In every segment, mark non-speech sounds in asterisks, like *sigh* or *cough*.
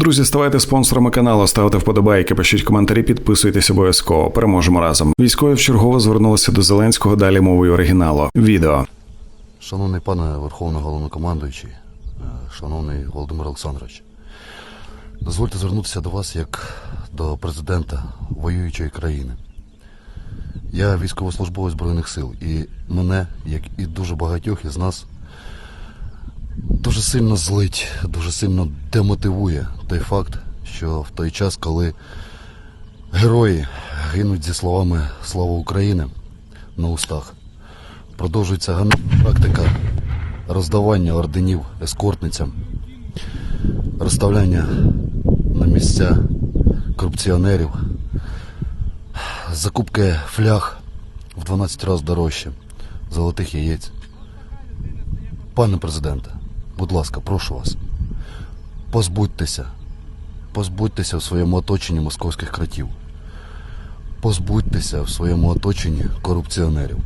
Друзі, ставайте спонсорами каналу, ставте вподобайки, пишіть коментарі, підписуйтесь обов'язково. Переможемо разом. Військові вчергово звернулися до Зеленського далі мовою оригіналу. Відео. Шановний пане Верховний головнокомандуючий, е, шановний Володимир Олександрович, дозвольте звернутися до вас як до президента воюючої країни. Я військовослужбовець Збройних сил, і мене, як і дуже багатьох із нас, дуже сильно злить, дуже сильно демотивує той факт, що в той час, коли герої гинуть зі словами Слава Україні на устах, продовжується практика роздавання орденів ескортницям, розставляння на місця корупціонерів, закупки фляг в 12 разів дорожче, золотих яєць. Пане президенте, будь ласка, прошу вас, позбудьтеся, позбудьтеся в своєму оточенні московських кратів, позбудьтеся в своєму оточенні корупціонерів.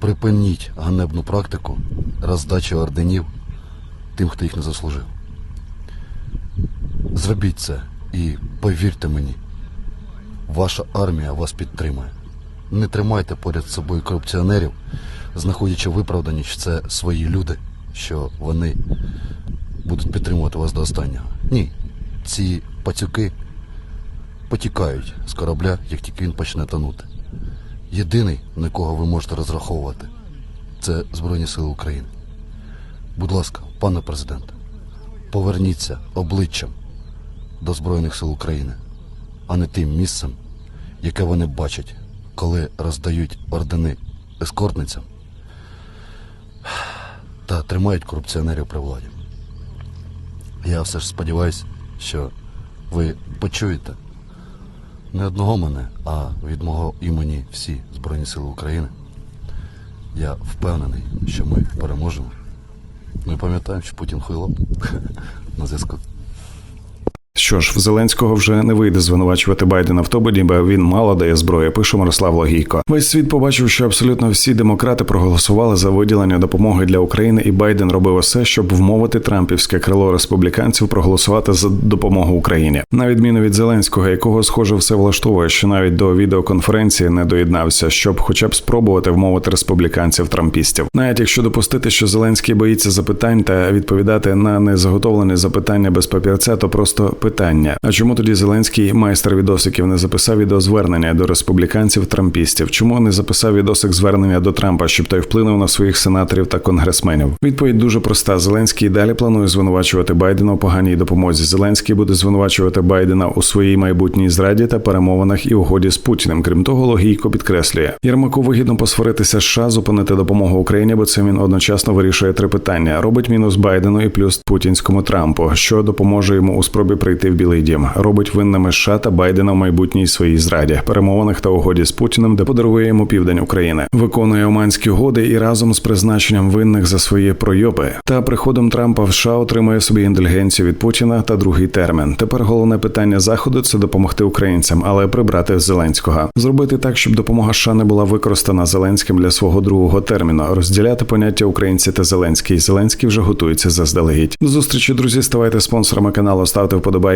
Припиніть ганебну практику роздачі орденів тим, хто їх не заслужив. Зробіть це і повірте мені, ваша армія вас підтримає. Не тримайте поряд з собою корупціонерів, знаходячи виправдані, що це свої люди, що вони будуть підтримувати вас до останнього. Ні, ці пацюки потікають з корабля, як тільки він почне тонути. Єдиний, на кого ви можете розраховувати, це Збройні Сили України. Будь ласка, пане президенте, поверніться обличчям до Збройних сил України, а не тим місцем, яке вони бачать, коли роздають ордени ескортницям та тримають корупціонерів при владі. Я все ж сподіваюся, що ви почуєте не одного мене, а від мого імені всі Збройні Сили України. Я впевнений, що ми переможемо. Ми пам'ятаємо, що Путін хуйло *laughs* на зв'язку. Що ж, в Зеленського вже не вийде звинувачувати Байдена в тобі, бо він мало дає зброї. Пише Мирослав Логійко. Весь світ побачив, що абсолютно всі демократи проголосували за виділення допомоги для України, і Байден робив усе, щоб вмовити трампівське крило республіканців проголосувати за допомогу Україні. На відміну від Зеленського, якого схоже все влаштовує, що навіть до відеоконференції не доєднався, щоб, хоча б спробувати вмовити республіканців трампістів. Навіть якщо допустити, що Зеленський боїться запитань та відповідати на незаготовлені запитання без папірця, то просто питання: а чому тоді Зеленський майстер відосиків не записав відеозвернення до республіканців трампістів? Чому не записав відосик звернення до Трампа, щоб той вплинув на своїх сенаторів та конгресменів? Відповідь дуже проста: Зеленський далі планує звинувачувати Байдена у поганій допомозі. Зеленський буде звинувачувати Байдена у своїй майбутній зраді та перемовинах і угоді з Путіним. Крім того, логійко підкреслює Єрмаку вигідно посваритися США, зупинити допомогу Україні, бо це він одночасно вирішує три питання: робить мінус Байдену і плюс путінському Трампу, що допоможе йому у спробі прийти в Білий Дім. Робить винними США та Байдена в майбутній своїй зраді, перемовинах та угоді з Путіним, де подарує йому південь України, виконує оманські угоди і разом з призначенням винних за свої пройоби та приходом Трампа в США отримує собі індульгенцію від Путіна та другий термін. Тепер головне питання заходу це допомогти українцям, але прибрати Зеленського, зробити так, щоб допомога США не була використана Зеленським для свого другого терміну, розділяти поняття українці та Зеленський. Зеленський вже готується заздалегідь. До зустрічі, друзі. Ставайте спонсорами каналу, ставте вподобайки,